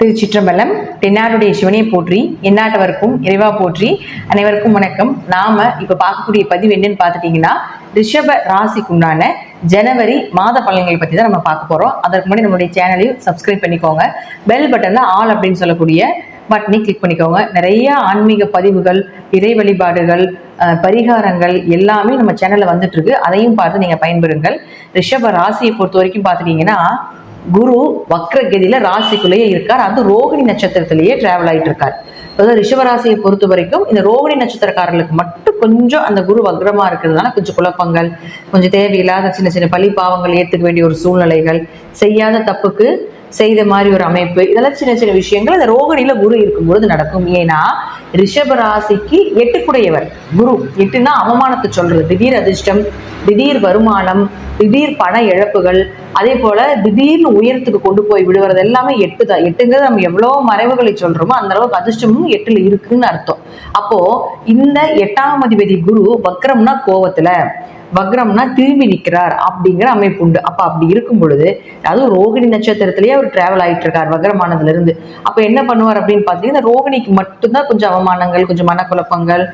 திருச்சிற்றம்பலம் தென்னாடுடைய சிவனை போற்றி எந்நாட்டவருக்கும் இறைவா போற்றி. அனைவருக்கும் வணக்கம். நாம இப்ப பார்க்கக்கூடிய பதிவு என்னன்னு பார்த்துட்டீங்கன்னா ரிஷப ராசிக்குண்டான ஜனவரி மாத பலன்களை பத்தி தான் நம்ம பார்க்க போறோம். அதற்கு முன்னாடி நம்மளுடைய சேனலையும் சப்ஸ்கிரைப் பண்ணிக்கோங்க. பெல் பட்டன்ல ஆல் அப்படின்னு சொல்லக்கூடிய பட்டனை கிளிக் பண்ணிக்கோங்க. நிறைய ஆன்மீக பதிவுகள் இறை வழிபாடுகள் பரிகாரங்கள் எல்லாமே நம்ம சேனல்ல வந்துட்டு இருக்கு. அதையும் பார்த்து நீங்க பயன்பெறுங்கள். ரிஷப ராசியை பொறுத்த வரைக்கும் பார்த்துட்டீங்கன்னா குரு வக்ரகதியில ராசிக்குள்ளேயே இருக்கார். அது ரோகிணி நட்சத்திரத்திலேயே டிராவல் ஆயிட்டு இருக்கார். அதாவது ரிஷபராசியை பொறுத்த வரைக்கும் இந்த ரோகிணி நட்சத்திரக்காரர்களுக்கு மட்டும் கொஞ்சம் அந்த குரு வக்ரமா இருக்கிறதுனால கொஞ்சம் குழப்பங்கள் கொஞ்சம் தேவையில்லாத சின்ன சின்ன பழி பாவங்கள் ஏத்துக்க வேண்டிய ஒரு சூழ்நிலைகள் செய்யாத தப்புக்கு செய்த மாதிரி ஒரு அமைப்பு இதெல்லாம் சின்ன சின்ன விஷயங்கள். இந்த ரோகிணியில குரு இருக்கும்பொழுது நடக்கும். ஏன்னா ரிஷப ராசிக்கு எட்டுக்குடையவர். குரு எட்டுன்னா அவமானத்தை சொல்றது. திடீர் அதிர்ஷ்டம் திடீர் வருமானம் திடீர் பண இழப்புகள் அதே போல திடீர்னு உயரத்துக்கு கொண்டு போய் விடுவது எல்லாமே எட்டு தான். எட்டுங்கிறது நம்ம எவ்வளவு மறைவுகளை சொல்றோமோ அந்த அளவுக்கு அதிர்ஷ்டமும் எட்டுல இருக்குன்னு அர்த்தம். அப்போ இந்த எட்டாம் அதிபதி குரு வக்ரம்னா கோவத்துல வக்ரம்னா திரும்பி நிற்கிறார் அப்படிங்கிற அமைப்பு உண்டு. அப்ப அப்படி இருக்கும் பொழுது அதுவும் ரோகிணி நட்சத்திரத்திலேயே அவர் டிராவல் ஆயிட்டு இருக்கார் வக்ரமானதுல இருந்து. அப்ப என்ன பண்ணுவார் அப்படின்னு பார்த்தீங்கன்னா ரோகிணிக்கு மட்டும்தான் கொஞ்சம் அவமானங்கள் கொஞ்சம் மனக்குழப்பங்கள்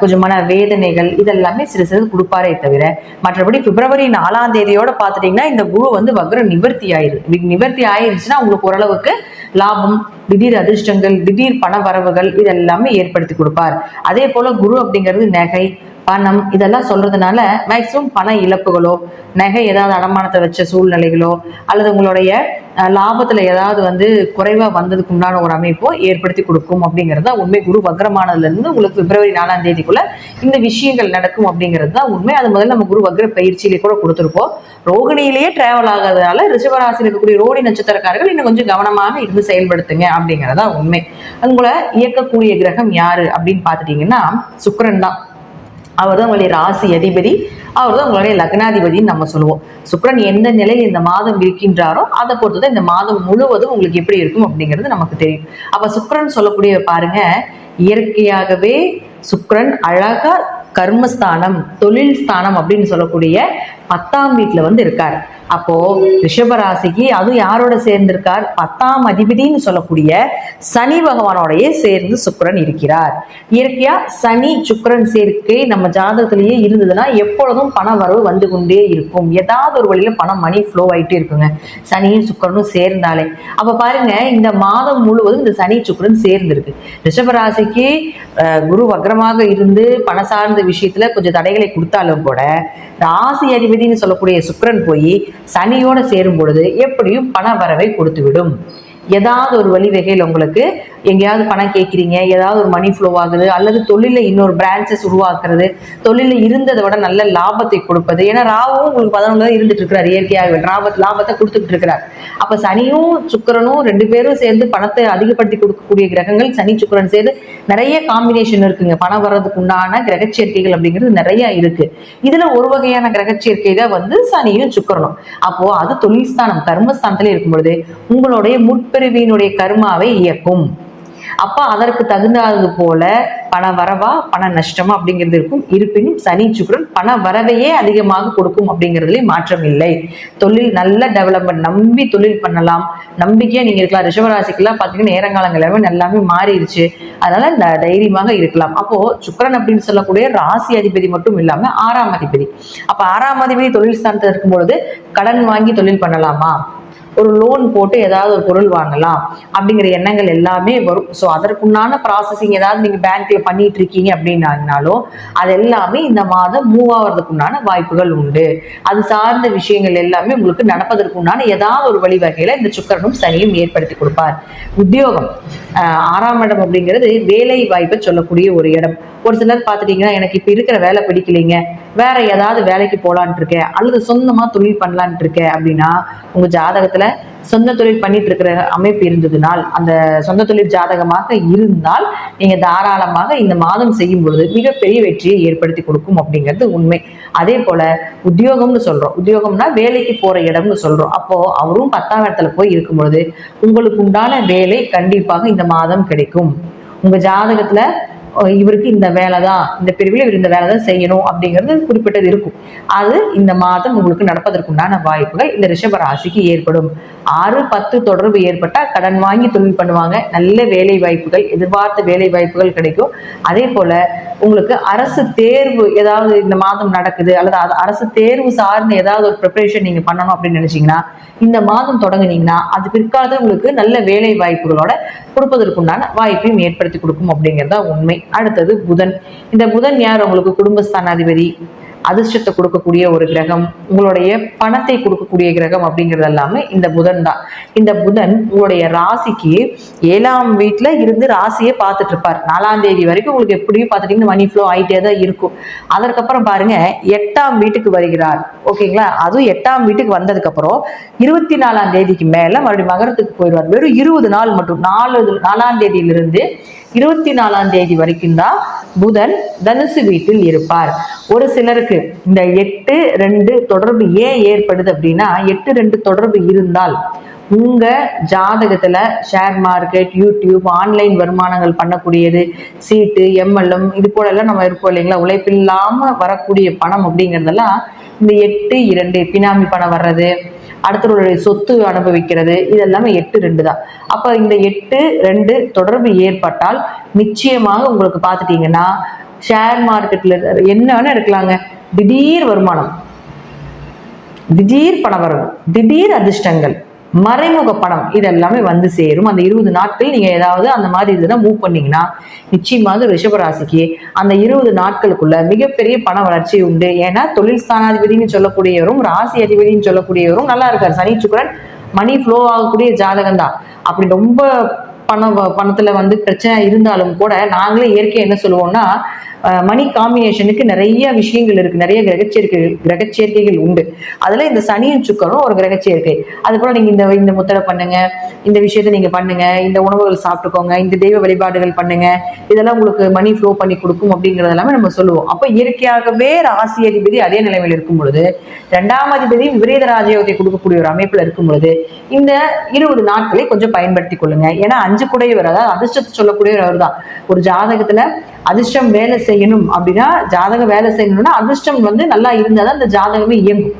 கொஞ்சம் மன வேதனைகள் இதெல்லாமே சிறு சிறு கொடுப்பாரே தவிர மற்றபடி பிப்ரவரி நாலாம் தேதியோட பார்த்துட்டீங்கன்னா இந்த குரு வந்து வக்ரம் நிவர்த்தி ஆயிரு நிவர்த்தி ஆயிருச்சுன்னா உங்களுக்கு ஓரளவுக்கு லாபம் திடீர் அதிர்ஷ்டங்கள் திடீர் பண வரவுகள் இதெல்லாமே ஏற்படுத்தி கொடுப்பார். அதே போல குரு அப்படிங்கிறது நகை பணம் இதெல்லாம் சொல்றதுனால மேக்சிமம் பண இழப்புகளோ நகை ஏதாவது அடமானத்தை வச்ச சூழ்நிலைகளோ அல்லது உங்களுடைய லாபத்துல ஏதாவது வந்து குறைவா வந்ததுக்கு உண்டான ஒரு அமைப்போ ஏற்படுத்தி கொடுக்கும் அப்படிங்கிறது தான் உண்மை. குரு வக்ரமானதுல இருந்து உங்களுக்கு பிப்ரவரி நாலாம் தேதிக்குள்ள இந்த விஷயங்கள் நடக்கும் அப்படிங்கிறது தான் உண்மை. அது முதல்ல நம்ம குரு வக்ர பயிற்சியிலே கூட கொடுத்துருப்போம். ரோகிணியிலேயே டிராவல் ஆகாதனால ரிஷபராசியில் இருக்கக்கூடிய ரோடி நட்சத்திரக்காரர்கள் இன்னும் கொஞ்சம் கவனமாக இருந்து செயல்படுத்துங்க அப்படிங்கிறதா உண்மை. உங்களை இயக்கக்கூடிய கிரகம் யாரு அப்படின்னு பார்த்துட்டீங்கன்னா சுக்கரன் தான். அவர் தான் உங்களுடைய ராசி அதிபதி. அவர் தான் உங்களுடைய லக்னாதிபதின்னு நம்ம சொல்லுவோம். சுக்ரன் எந்த நிலையில் இந்த மாதம் இருக்கின்றாரோ அதை பொறுத்து தான் இந்த மாதம் முழுவதும் உங்களுக்கு எப்படி இருக்கும் அப்படிங்கிறது நமக்கு தெரியும். அப்போ சுக்ரன் சொல்லக்கூடிய பாருங்க. இயற்கையாகவே சுக்ரன் அழகா கர்மஸ்தானம் தொழில் ஸ்தானம் அப்படின்னு சொல்லக்கூடிய பத்தாம் வீட்டுல வந்து இருக்கார். அப்போ ரிஷபராசிக்கு அதுவும் யாரோட சேர்ந்திருக்கார்? பத்தாம் அதிபதின்னு சொல்லக்கூடிய சனி பகவானோடையே சேர்ந்து சுக்கரன் இருக்கிறார். இயற்கையா சனி சுக்கிரன் சேர்க்கை நம்ம ஜாதகத்திலேயே இருந்ததுன்னா எப்பொழுதும் பண வரவு வந்து கொண்டே இருக்கும். ஏதாவது ஒரு வழியில பணம் மணி ஃப்ளோ ஆயிட்டே இருக்குங்க. சனியும் சுக்கிரனும் சேர்ந்தாலே. அப்ப பாருங்க இந்த மாதம் முழுவதும் இந்த சனி சுக்கரன் சேர்ந்திருக்கு. ரிஷபராசிக்கு அஹ், குரு வக்ரமாக இருந்து பண சார்ந்த விஷயத்துல கொஞ்சம் தடைகளை கொடுத்தாலும் கூட ராசி அதிபதினு சொல்லக்கூடிய சுக்கரன் போய் சனியோட சேரும் பொழுது எப்படியும் பண வரவை கொடுத்துவிடும். ஏதாவது ஒரு வழிவகையில் உங்களுக்கு எங்கேயாவது பணம் கேட்குறீங்க ஏதாவது ஒரு மணி ஃப்ளோ ஆகுது அல்லது தொழிலில் இன்னொரு பிரான்ச்சஸ் உருவாக்குறது தொழிலில் இருந்ததை விட நல்ல லாபத்தை கொடுப்பது. ஏன்னா ராவும் உங்களுக்கு பதினொன்று இருந்துட்டு இருக்கிறார் இயற்கையாக லாபத் லாபத்தை கொடுத்துட்டு இருக்கிறார். அப்போ சனியும் சுக்கிரனும் ரெண்டு பேரும் சேர்ந்து பணத்தை அதிகப்படுத்தி கொடுக்கக்கூடிய கிரகங்கள் சனி சுக்கிரன் சேர்ந்து நிறைய காம்பினேஷன் இருக்குங்க. பணம் வர்றதுக்கு உண்டான கிரக சேர்க்கைகள் அப்படிங்கிறது நிறைய இருக்கு. இதுல ஒரு வகையான கிரகச்சேர்க்கை தான் வந்து சனியும் சுக்கரனும். அப்போ அது தொழில் ஸ்தானம் கர்மஸ்தானத்துல இருக்கும் பொழுது உங்களுடைய முற்பிறவியினுடைய கர்மாவை இயக்கும். அப்ப அதற்கு தகுந்தது போல பண வரவா பண நஷ்டமா அப்படிங்கிறது இருக்கும். இருப்பினும் சனி சுக்கரன் பண வரவையே அதிகமாக கொடுக்கும் அப்படிங்கிறதுல மாற்றம் இல்லை. தொழில் நல்ல டெவலப்மெண்ட் நம்பி தொழில் பண்ணலாம். நம்பிக்கையா நீங்க இருக்கலாம். ரிஷபராசிக்கெல்லாம் பாத்தீங்கன்னா நேரங்காலங்கள் எல்லாமே எல்லாமே மாறிடுச்சு. அதனால த- தைரியமாக இருக்கலாம். அப்போ சுக்கரன் அப்படின்னு சொல்லக்கூடிய ராசி அதிபதி மட்டும் இல்லாம ஆறாம் அதிபதி. அப்ப ஆறாம் அதிபதி தொழில் ஸ்தானத்தில் இருக்கும் பொழுது கடன் வாங்கி தொழில் பண்ணலாமா? ஒரு லோன் போட்டு ஏதாவது ஒரு பொருள் வாங்கலாம் அப்படிங்கிற எண்ணங்கள் எல்லாமே வரும். ஸோ அதற்குண்டான ப்ராசஸிங் ஏதாவது நீங்கள் பேங்க்ல பண்ணிட்டு இருக்கீங்க அப்படின்னாலும் அது எல்லாமே இந்த மாதம் மூவ் ஆகிறதுக்குண்டான வாய்ப்புகள் உண்டு. அது சார்ந்த விஷயங்கள் எல்லாமே உங்களுக்கு நடப்பதற்குண்டான ஏதாவது ஒரு வழிவகையில இந்த சுக்கரனும் சனியும் ஏற்படுத்தி கொடுப்பார். உத்தியோகம் ஆஹ் ஆறாம் இடம் அப்படிங்கிறது வேலை வாய்ப்பை சொல்லக்கூடிய ஒரு இடம். ஒரு சிலர் பார்த்துட்டீங்கன்னா எனக்கு இப்போ இருக்கிற வேலை பிடிக்கலைங்க. வேற ஏதாவது வேலைக்கு போலான்ட்டு இருக்கேன் அல்லது சொந்தமா தொழில் பண்ணலான்ட்டு இருக்கேன் அப்படின்னா உங்க ஜாதகத்துல சொந்த தொழில் பண்ணிட்டு இருக்கிற அமைப்பு இருந்ததுனால் அந்த சொந்த தொழில் ஜாதகமாக இருந்தால் நீங்க தாராளமாக இந்த மாதம் செய்யும் பொழுது மிகப்பெரிய வெற்றியை ஏற்படுத்தி கொடுக்கும் அப்படிங்கிறது உண்மை. அதே போல உத்தியோகம்னு சொல்றோம். உத்தியோகம்னா வேலைக்கு போற இடம்னு சொல்றோம். அப்போ அவரும் பத்தாம் இடத்துல போய் இருக்கும் பொழுது உங்களுக்கு உண்டான வேலை கண்டிப்பாக இந்த மாதம் கிடைக்கும். உங்க ஜாதகத்துல இவருக்கு இந்த வேலை தான் இந்த பிரிவில் இவர் இந்த வேலை தான் செய்யணும் அப்படிங்கிறது குறிப்பிட்டது இருக்கும். அது இந்த மாதம் உங்களுக்கு நடப்பதற்குண்டான வாய்ப்புகள். இந்த ரிஷப ராசிக்கு ஏற்படும். ஆறு பத்து தொடர்பு ஏற்பட்டால் கடன் வாங்கி தொழில் பண்ணுவாங்க. நல்ல வேலை வாய்ப்புகள் எதிர்பார்த்த வேலை வாய்ப்புகள் கிடைக்கும். அதே போல உங்களுக்கு அரசு தேர்வு ஏதாவது இந்த மாதம் நடக்குது அல்லது அது அரசு தேர்வு சார்ந்த ஏதாவது ஒரு ப்ரிப்பரேஷன் நீங்க பண்ணணும் அப்படின்னு நினைச்சீங்கன்னா இந்த மாதம் தொடங்குனீங்கன்னா அது பிற்காலத்தில் உங்களுக்கு நல்ல வேலை வாய்ப்புகளோட கொடுப்பதற்குண்டான வாய்ப்பையும் ஏற்படுத்தி கொடுக்கும் அப்படிங்கிறதா உண்மை. அடுத்தது புதன். இந்த புதன் யார்? உங்களுக்கு குடும்பஸ்தானாதிபதி அதிர்ஷ்டத்தை கொடுக்கக்கூடிய ஒரு கிரகம் உங்களுடைய பணத்தை கொடுக்கக்கூடிய கிரகம் அப்படிங்கிறது எல்லாமே இந்த புதன் தான். இந்த புதன் உங்களுடைய ராசிக்கு ஏழாம் வீட்டில் இருந்து ராசியை பார்த்துட்டு இருப்பார் நாலாம் தேதி வரைக்கும் உங்களுக்கு எப்படியும் பார்த்துட்டீங்கன்னா மணி ஃப்ளோ ஆகிட்டே தான் இருக்கும். அதற்கப்புறம் பாருங்க எட்டாம் வீட்டுக்கு வருகிறார். ஓகேங்களா? அதுவும் எட்டாம் வீட்டுக்கு வந்ததுக்கு அப்புறம் இருபத்தி நாலாம் தேதிக்கு மேலே மறுபடியும் மகரத்துக்கு போயிடுவார். வெறும் இருபது நாள் மட்டும் நாலு நாலாம் தேதியிலிருந்து இருபத்தி நாலாம் தேதி வரைக்கும் தான் புதன் தனுசு வீட்டில் இருப்பார். ஒரு சிலருக்கு இந்த எட்டு ரெண்டு தொடர்பு ஏன் ஏற்படுது அப்படின்னா எட்டு ரெண்டு தொடர்பு இருந்தால் உங்க ஜாதகத்துல ஷேர் மார்க்கெட் யூடியூப் ஆன்லைன் வருமானங்கள் பண்ணக்கூடியது சீட்டு எம்எல்எம் இது போல எல்லாம் நம்ம இருப்போம் இல்லைங்களா? உழைப்பில்லாம வரக்கூடிய பணம் அப்படிங்கிறதெல்லாம் இந்த எட்டு இரண்டு பினாமி பணம் வர்றது அடுத்தவருடைய சொத்து அனுபவிக்கிறது. இதெல்லாமே எட்டு ரெண்டு தான். அப்ப இந்த எட்டு ரெண்டு தொடர்பு ஏற்பட்டால் நிச்சயமாக உங்களுக்கு பார்த்துட்டீங்கன்னா ஷேர் மார்க்கெட்ல என்ன எடுக்கலாங்க. திடீர் வருமானம். திடீர் பணவரவு. திடீர் அதிர்ஷ்டங்கள். மறைமுக பணம் இதெல்லாமே வந்து சேரும். அந்த இருபது நாட்கள் நீங்க ஏதாவது அந்த மாதிரி இதெல்லாம் மூவ் பண்ணீங்கன்னா நிச்சயமாக ரிஷபராசிக்கு அந்த இருபது நாட்களுக்குள்ள மிகப்பெரிய பண வளர்ச்சி உண்டு. ஏன்னா தொழில் ஸ்தானாதிபதினு சொல்லக்கூடியவரும் ராசி அதிபதினு சொல்லக்கூடியவரும் நல்லா இருக்கார். சனி சுக்கிரன் மணி ஃப்ளோ ஆகக்கூடிய ஜாதகம் தான். அப்படி ரொம்ப பணம் பணத்துல வந்து பிரச்சனை இருந்தாலும் கூட நாங்களே இயற்கை என்ன சொல்லுவோம்னா மணி காம்பினேஷனுக்கு நிறைய விஷயங்கள் இருக்கு. நிறைய கிரகச்சேர்க்கைகள் கிரகச்சேர்க்கைகள் உண்டு. அதுல இந்த சனியும் சுக்கரும் ஒரு கிரகச்சேர்க்கை. அது போல நீங்க இந்த இந்த முத்திரை பண்ணுங்க இந்த விஷயத்தை நீங்க பண்ணுங்க இந்த உணவுகள் சாப்பிட்டுக்கோங்க இந்த தெய்வ வழிபாடுகள் பண்ணுங்க இதெல்லாம் உங்களுக்கு மணி ஃப்ளோ பண்ணி கொடுக்கும் அப்படிங்கறது எல்லாமே நம்ம சொல்லுவோம். அப்ப இயற்கையாகவே ராசி அதிபதி அதே நிலைமையில் இருக்கும் பொழுது ரெண்டாம் அதிபதி விபரீத ராஜயோகத்தை கொடுக்கக்கூடிய ஒரு அமைப்புல இருக்கும் பொழுது இந்த இருபது நாட்களை கொஞ்சம் பயன்படுத்தி கொள்ளுங்க. ஏன்னா அஞ்சு குடையவர் அதாவது அதிர்ஷ்டத்தை சொல்லக்கூடியவர் அவர் தான் ஒரு ஜாதகத்துல அதிர்ஷ்டம் வேலை செய்யணும் அப்படின்னா ஜாதகம் வேலை செய்யணும்னா அதிர்ஷ்டம் வந்து நல்லா இருந்தால் தான் அந்த ஜாதகமே இயங்கும்.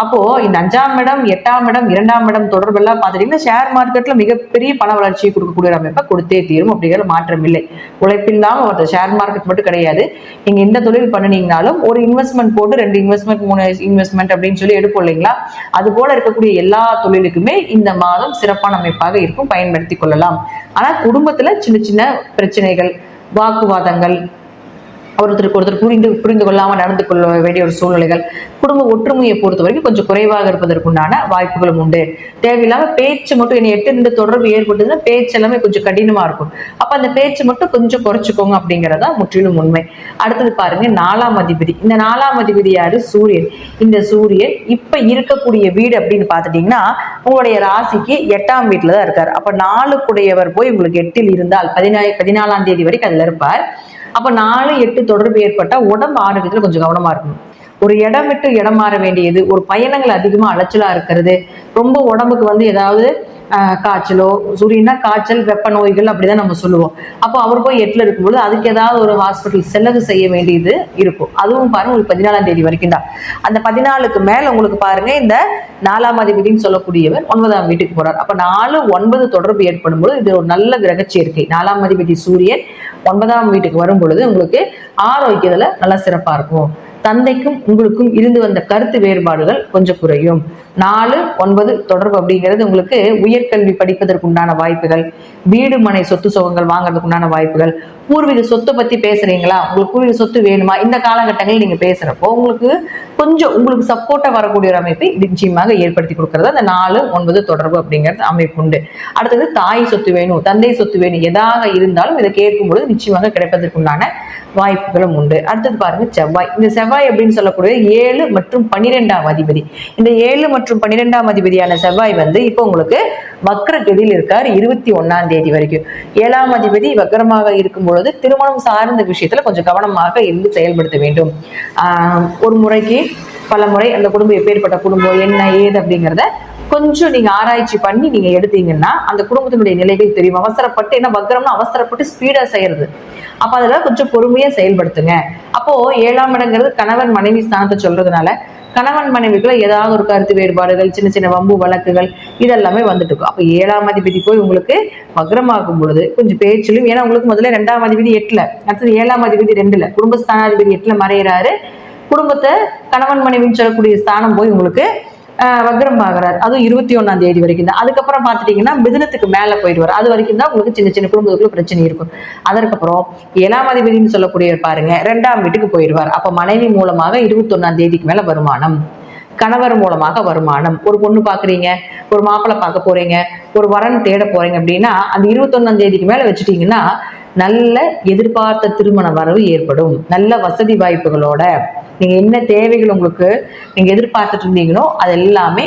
அப்போ இந்த அஞ்சாம் இடம் எட்டாம் இடம் இரண்டாம் இடம் தொடர்பெல்லாம் பார்த்துட்டீங்கன்னா ஷேர் மார்க்கெட்ல மிகப்பெரிய பண வளர்ச்சியை கொடுக்கக்கூடிய அமைப்பை கொடுத்தே தீரும் அப்படிங்கிற மாற்றம் இல்லை. உழைப்பில்லாம ஒருத்தர் ஷேர் மார்க்கெட் மட்டும் கிடையாது. நீங்க எந்த தொழில் பண்ணினீங்கனாலும் ஒரு இன்வெஸ்ட்மெண்ட் போட்டு ரெண்டு இன்வெஸ்ட்மெண்ட் மூணு இன்வெஸ்ட்மெண்ட் அப்படின்னு சொல்லி எடுப்போம் இல்லைங்களா? அது போல இருக்கக்கூடிய எல்லா தொழிலுக்குமே இந்த மாதம் சிறப்பான அமைப்பாக இருக்கும். பயன்படுத்தி கொள்ளலாம். ஆனா குடும்பத்துல சின்ன சின்ன பிரச்சனைகள் வாக்குவாதங்கள் ஒருத்தருக்கு ஒருத்தர் புரிந்து புரிந்து கொள்ளாமல் நடந்து கொள்ள வேண்டிய ஒரு சூழ்நிலைகள் குடும்ப ஒற்றுமையை பொறுத்த வரைக்கும் கொஞ்சம் குறைவாக இருப்பதற்குண்டான வாய்ப்புகளும் உண்டு. தேவையில்லாமல் பேச்சு மட்டும் என்னை எட்டு இந்த தொடர்பு ஏற்பட்டதுன்னா பேச்சு எல்லாமே கொஞ்சம் கடினமாக இருக்கும். அப்போ அந்த பேச்சு மட்டும் கொஞ்சம் குறைச்சிக்கோங்க அப்படிங்கிறதா முற்றிலும் உண்மை. அடுத்தது பாருங்க நாலாம் அதிபதி. இந்த நாலாம் அதிபதி யாரு? சூரியன். இந்த சூரியன் இப்போ இருக்கக்கூடிய வீடு அப்படின்னு பார்த்துட்டீங்கன்னா உங்களுடைய ராசிக்கு எட்டாம் வீட்டில் தான் இருக்கார். அப்போ நாலுக்குடையவர் போய் உங்களுக்கு எட்டில் இருந்தால் பதினா பதினாலாம் தேதி வரைக்கும் அதில் இருப்பார். அப்ப நாலு எட்டு தொடர்பு ஏற்பட்டா உடம்பு ஆரோக்கியத்துல கொஞ்சம் கவனமா இருக்கணும். ஒரு இடம் விட்டு இடம் மாற வேண்டியது ஒரு பயணங்கள் அதிகமா அலைச்சலா இருக்கிறது ரொம்ப உடம்புக்கு வந்து ஏதாவது காய்ச்சலோ சூரியனா காய்ச்சல் வெப்ப நோய்கள் அப்படிதான் நம்ம சொல்லுவோம். அப்போ அவர் போய் எட்டுல இருக்கும்போது அதுக்கு ஏதாவது ஒரு ஹாஸ்பிட்டல் செலவு செய்ய வேண்டியது இருக்கும். அதுவும் பாருங்க உங்களுக்கு பதினாலாம் தேதி வரைக்கும் தான். அந்த பதினாலுக்கு மேல உங்களுக்கு பாருங்க இந்த நாலாம் அதிபதினு சொல்லக்கூடியவர் ஒன்பதாம் வீட்டுக்கு போறார். அப்ப நாலு ஒன்பது தொடர்பு ஏற்படும் பொழுது இது ஒரு நல்ல கிரக சேர்க்கை நாலாம் அதிபதி சூரியன் ஒன்பதாம் வீட்டுக்கு வரும் பொழுது உங்களுக்கு ஆரோக்கியத்துல நல்லா சிறப்பா இருக்கும். தந்தைக்கும் உங்களுக்கும் இருந்து வந்த கருத்து வேறுபாடுகள் கொஞ்சம் குறையும். நாலு ஒன்பது தொடர்பு அப்படிங்கிறது உங்களுக்கு உயர்கல்வி படிப்பதற்கு உண்டான வாய்ப்புகள். வீடு மனை சொத்து சுகங்கள் வாங்குறதுக்கு உண்டான வாய்ப்புகள். பூர்வீக சொத்தை பத்தி பேசுறீங்களா? உங்களுக்கு பூர்வீக சொத்து வேணுமா? இந்த காலகட்டங்களில் நீங்க பேசுறப்போ உங்களுக்கு கொஞ்சம் உங்களுக்கு சப்போர்ட்டா வரக்கூடிய ஒரு அமைப்பை நிச்சயமாக ஏற்படுத்தி கொடுக்கறது. அந்த நாலு ஒன்பது தொடர்பு அப்படிங்கிறது அமைப்பு உண்டு. அடுத்தது தாய் சொத்து வேணும் தந்தை சொத்து வேணும் எதாக இருந்தாலும் இதை கேட்கும் பொழுது நிச்சயமாக கிடைப்பதற்குண்டான வாய்ப்புகளும் உண்டு. அடுத்தது பாருங்க செவ்வாய். இந்த செவ்வாய் அப்படின்னு சொல்லக்கூடிய ஏழு மற்றும் பன்னிரெண்டாம் அதிபதி. இந்த ஏழு மற்றும் பன்னிரெண்டாம் அதிபதியான செவ்வாய் வந்து இப்போ உங்களுக்கு வக்ரகதியில் இருக்கார் இருபத்தி ஒன்னாம் தேதி வரைக்கும். ஏழாம் அதிபதி வக்ரமாக இருக்கும் பொழுது திருமணம் சார்ந்த விஷயத்துல கொஞ்சம் கவனமாக இருந்து செயல்படுத்த வேண்டும். ஆஹ் ஒரு முறைக்கு பல முறை அந்த குடும்பம் எப்பேற்பட்ட குடும்பம் என்ன ஏது அப்படிங்கிறத கொஞ்சம் நீங்க ஆராய்ச்சி பண்ணி நீங்க எடுத்தீங்கன்னா அந்த குடும்பத்தினுடைய நிலைகள் தெரியும். அவசரப்பட்டு என்ன வக்ரம்னா அவசரப்பட்டு ஸ்பீடா செய்யறது. அப்ப அதுல கொஞ்சம் பொறுமையா செயல்படுத்துங்க. அப்போ ஏழாம் இடங்கிறது கணவன் மனைவி ஸ்தானத்தை சொல்றதுனால கணவன் மனைவிக்குள்ள ஏதாவது ஒரு கருத்து வேறுபாடுகள் சின்ன சின்ன வம்பு வழக்குகள் இதெல்லாமே வந்துட்டு இருக்கும் அப்போ ஏழாம் அதிபதி போய் உங்களுக்கு வக்ரமாகும் பொழுது கொஞ்சம் பேச்சிலும் ஏன்னா உங்களுக்கு முதல்ல ரெண்டாம் அதிபதி எட்டுல அடுத்தது ஏழாம் அதிபதி ரெண்டுல குடும்பஸ்தானாதிபதி எட்டுல மறையிறாரு. குடும்பத்தை கணவன் மனைவின்னு சொல்லக்கூடிய ஸ்தானம் போய் உங்களுக்கு வக்ரம் ஆகிறார் அதுவும் இருபத்தி ஒண்ணாம் தேதி வரைக்கும் தான். அதுக்கப்புறம் பார்த்துட்டீங்கன்னா மிதனத்துக்கு மேலே போயிடுவார். அது வரைக்கும் தான் உங்களுக்கு சின்ன சின்ன குடும்பத்துக்குள்ள பிரச்சனை இருக்கும். அதற்கப்புறம் ஏழாம் அதிபதினு சொல்லக்கூடிய பாருங்க ரெண்டாம் வீட்டுக்கு போயிடுவார். அப்போ மனைவி மூலமாக இருபத்தொன்னாம் தேதிக்கு மேல வருமானம். கணவர் மூலமாக வருமானம். ஒரு பொண்ணு பாக்குறீங்க ஒரு மாப்பிள்ளை பார்க்க போறீங்க ஒரு வரன் தேட போறீங்க அப்படின்னா அந்த இருபத்தொன்னாம் தேதிக்கு மேல வச்சுட்டீங்கன்னா நல்ல எதிர்பார்த்த திருமண வரவு ஏற்படும். நல்ல வசதி வாய்ப்புகளோட நீங்க என்ன தேவைகள் உங்களுக்கு நீங்க எதிர்பார்த்துட்டு இருந்தீங்களோ அது எல்லாமே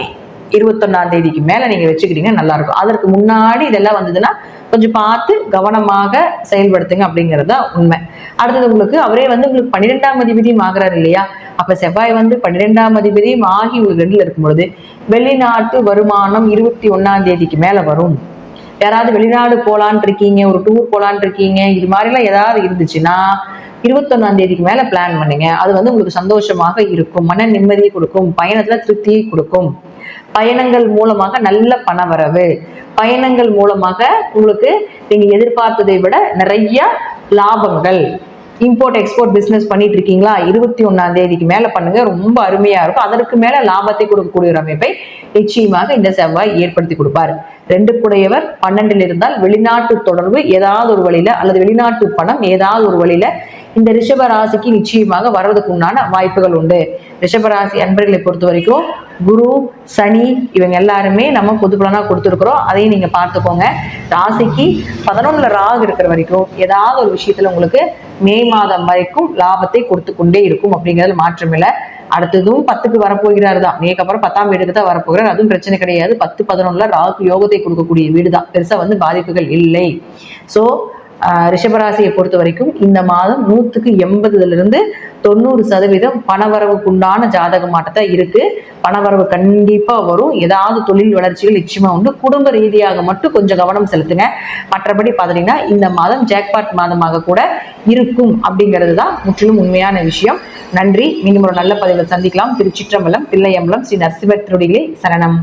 இருபத்தொன்னாம் தேதிக்கு மேல நீங்க வச்சுக்கிட்டீங்கன்னா நல்லா இருக்கும் அதற்கு முன்னாடி இதெல்லாம் வந்ததுன்னா கொஞ்சம் பார்த்து கவனமாக செயல்படுத்துங்க அப்படிங்கிறது தான் உண்மை. அடுத்தது உங்களுக்கு அவரே வந்து உங்களுக்கு பன்னிரெண்டாம் அதிபதியும் ஆகிறாரு இல்லையா? அப்ப செவ்வாய் வந்து பன்னிரெண்டாம் அதிபதியும் ஆகி உங்களுக்கு ரெண்டுல இருக்கும் பொழுது வெளிநாட்டு வருமானம் இருபத்தி ஒன்னாம் தேதிக்கு மேல வரும். யாராவது வெளிநாடு போலான் இருக்கீங்க ஒரு டூர் போலான் இருக்கீங்க இது மாதிரிலாம் ஏதாவது இருந்துச்சுன்னா இருபத்தொன்னாம் தேதிக்கு மேல பிளான் பண்ணுங்க. அது வந்து உங்களுக்கு சந்தோஷமாக இருக்கும். மன நிம்மதியை கொடுக்கும். பயணத்துல திருப்தியை கொடுக்கும். பயணங்கள் மூலமாக நல்ல பணவரவு. பயணங்கள் மூலமாக உங்களுக்கு நீங்க எதிர்பார்த்ததை விட நிறைய லாபங்கள். இம்போர்ட் எக்ஸ்போர்ட் பிசினஸ் பண்ணிட்டு இருக்கீங்களா? இருபத்தி ஒன்னாம் தேதிக்கு மேல பண்ணுங்க. ரொம்ப அருமையா இருக்கும். அதற்கு மேல லாபத்தை கொடுக்கக்கூடிய ஒரு அமைப்பை நிச்சயமாக இந்த செவ்வாய் ஏற்படுத்தி கொடுப்பார். ரெண்டு குடையவர் பன்னெண்டில் இருந்தால் வெளிநாட்டு தொடர்பு ஏதாவது ஒரு வழியில அல்லது வெளிநாட்டு பணம் ஏதாவது ஒரு வழியில இந்த ரிஷப ராசிக்கு நிச்சயமாக வர்றதுக்கு உண்டான வாய்ப்புகள் உண்டு. ரிஷப ராசி அன்பர்களை பொறுத்த வரைக்கும் குரு சனி இவங்க எல்லாருமே நம்ம பொது கொடுத்துருக்குறோம். அதையும் நீங்க பார்த்துக்கோங்க. ராசிக்கு பதினொன்னுல ராகு இருக்கிற வரைக்கும் ஏதாவது ஒரு விஷயத்துல உங்களுக்கு மே மாதம் வரைக்கும் லாபத்தை கொடுத்து கொண்டே இருக்கும் அப்படிங்கிறது மாற்றமில்லை அடுத்ததும் பத்துக்கு வரப்போகிறார் தான். மேக்கப்புறம் பத்தாம் வீடுக்கு தான் வரப்போகிறார். அதுவும் பிரச்சனை கிடையாது. பத்து பதினொன்னுல ராகு யோகத்தை கொடுக்கக்கூடிய வீடு தான் பெருசா வந்து பாதிப்புகள் இல்லை. ஸோ ரிஷபராசியை பொறுத்த வரைக்கும் இந்த மாதம் நூற்றுக்கு எண்பதுல இருந்து தொண்ணூறு சதவீதம் பணவரவுக்குண்டான ஜாதக மாட்டத்தை இருக்கு. பணவரவு கண்டிப்பா வரும். ஏதாவது தொழில் வளர்ச்சிகள் நிச்சயமா உண்டு. குடும்ப ரீதியாக மட்டும் கொஞ்சம் கவனம் செலுத்துங்க. மற்றபடி பார்த்தீங்கன்னா இந்த மாதம் ஜாக்பாட் மாதமாக கூட இருக்கும் அப்படிங்கிறது தான் முற்றிலும் உண்மையான விஷயம். நன்றி. மீண்டும் ஒரு நல்ல பதிவில் சந்திக்கலாம். திருச்சிற்றம்பலம் தில்லையம்பலம் ஸ்ரீ நரசிம்மர் திருடிகளே சரணம்.